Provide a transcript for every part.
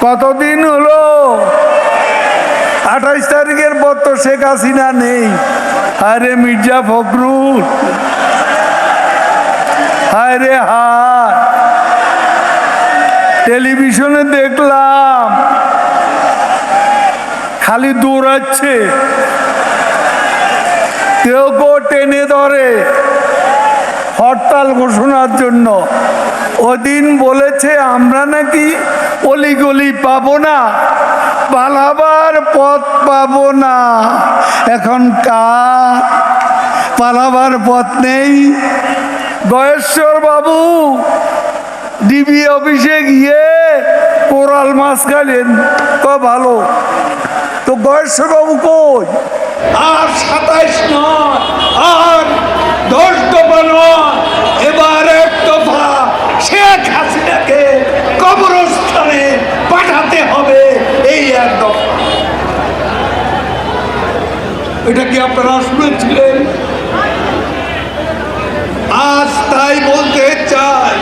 কতদিন হলো? আঠাইশ তারিখের পর তো শেখ হাসিনা নেই। আরে মির্জা ফখরুল। আরে হায়। টেলিভিশনে দেখলাম। খালি দৌড়াচ্ছে। কেউ কেউ টেনে ধরে। হরতাল ঘোষণার জন্য। ওদিন বলেছে, আমরা নাকি অলিগলি পাবো না, পালাবার পথ পাবো না। এখন কার? পালাবার পথ নেই। গয়েশ্বর বাবু, ডিবি অফিসে গিয়ে কোরাল মাছ খাইলেন। ক ভালো। তো গয়েশ্বর বাবু কই? আর সাতাইশ নয়, আর দশ দফা নয় এবার এক দফা শেখ হাসিনাকে কবরস্থানে পাঠাতে হবে এই এক দফা এটা কি আপনারা শুনেছিলেন? আজ তাই বলতে চাই,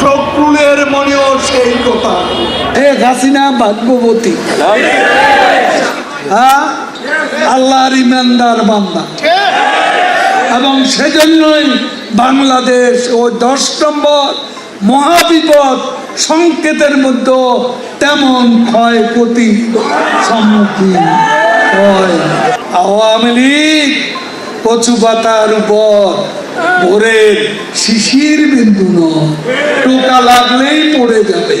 ফখরুলের মনেও সেই কথা। এক হাসিনা ভাগ্যবতী। হ্যাঁ? আল্লাহর ইমানদার বান্দা। এবং সেজন্যই বাংলাদেশ ও দশ নম্বর মহাবিপদ সংকেতের মধ্যে তেমন ক্ষয়ক্ষতি সম্মুখীন হয় আওয়ামী লীগ কচু পাতার উপর ভোরের শিশির বিন্দু নয়। টোকা লাগলেই পড়ে যাবে।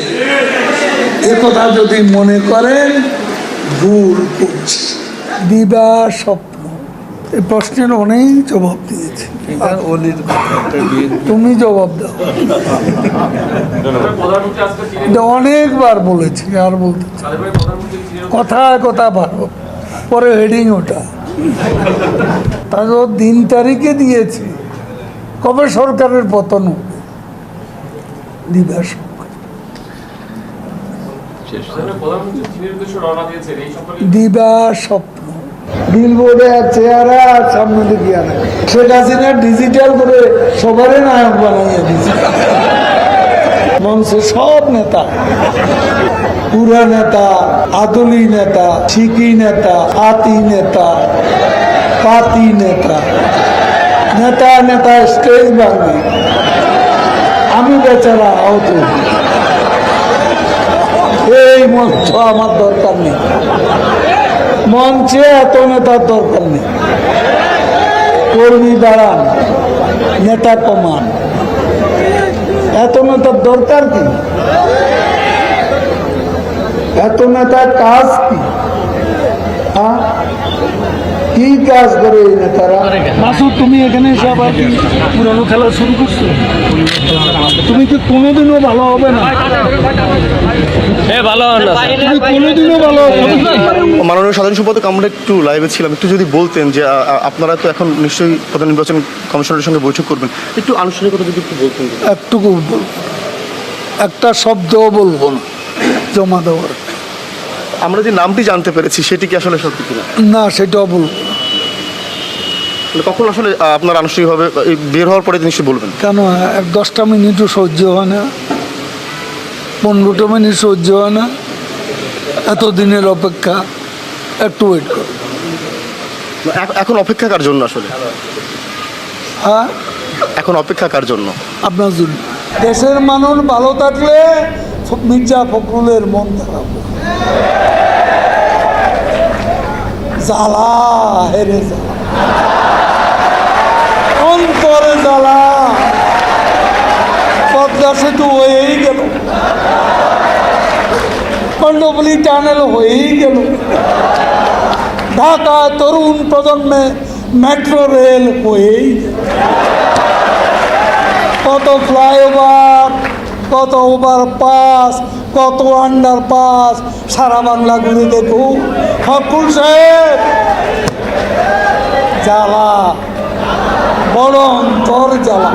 একথা যদি মনে করেন ভুল করছি। দিবা স্বপ্ন। এই প্রশ্নের অনেক জবাব দিয়েছি। তুমি জবাব দাও। অনেকবার বলেছি আর বলতে। কথা কথা ভালো পরে হেডিং ওটা। তারপর দিন তারিখে দিয়েছি। কবে সরকারের পতন হবে? দিবা স্বপ্ন। বিলবোর্ডে চেহারা আর সামনে দিকে আনে। শেখ হাসিনা ডিজিটাল করে সবারই নায়ক বানাইয়া মঞ্চে সব নেতা। পুরা নেতা, আদলি নেতা শিকি নেতা, আতি নেতা, পাতি নেতা। নেতা নেতা, স্টেজ ভাঙি আমি বেচারা আহত। এই মঞ্চ আমার দরকার নেই। মঞ্চে এত নেতার দরকার নেই। কর্মী দাঁড়ান নেতা কমান এত নেতার দরকার কি? এত নেতার কাজ কি? হ্যাঁ? কি কাজ করে এই নেতারা? মাসুদ তুমি এখানে এসে আবার কি পুরানো খেলা শুরু করছ? তুমি কি কোনোদিনও ভালো হবে না? তুমি কোনোদিনও ভালো হবে না? মাননীয় সাধারণ সম্পাদক আমরা একটু লাইভে ছিলাম। একটু যদি বলতেন যে আপনারা তো এখন নিশ্চয়ই প্রধান নির্বাচন কমিশনের সঙ্গে বৈঠক করবেন। একটু আনুষ্ঠানিকতা যদি একটু বলতেন। একটা শব্দও বলব না। জমা দেওয়ার। আমরা যে নামটি জানতে পেরেছি সেটি কি আসলে সত্যি কিনা? না না। মানে কখন আসলে আপনার আনুষ্ঠানিকভাবে বের হওয়ার পরে নিশ্চয়ই বলবেন? কেন দশটা মিনিটও সহ্য হয় না পনেরোটা মিনিট সহ্য হয় না এত দিনের অপেক্ষা একটু ওয়েট করো। এখ- এখন অপেক্ষা কার জন্য আসলে? হ্যাঁ? এখন অপেক্ষা কার জন্য? আপনার জন্য। দেশের মানুষ ভালো থাকলে মির্জা ফখরুলের মন খারাপ। জ্বালা, হেরে জ্বালা। অন্তরে জ্বালা। পদ্মা সেতু হয়েই গেল। কণ্ডবলি টানেল হয়েই গেল। ঢাকা তরুণ প্রজন্মে মেট্রো রেল হয়েই কত ফ্লাইওভার কত ওভার পাস, কত আন্ডার পাস সারা বাংলা ঘুরে দেখু ফকুল সাহেব, জ্বালা। বড় অন্তর জ্বালা।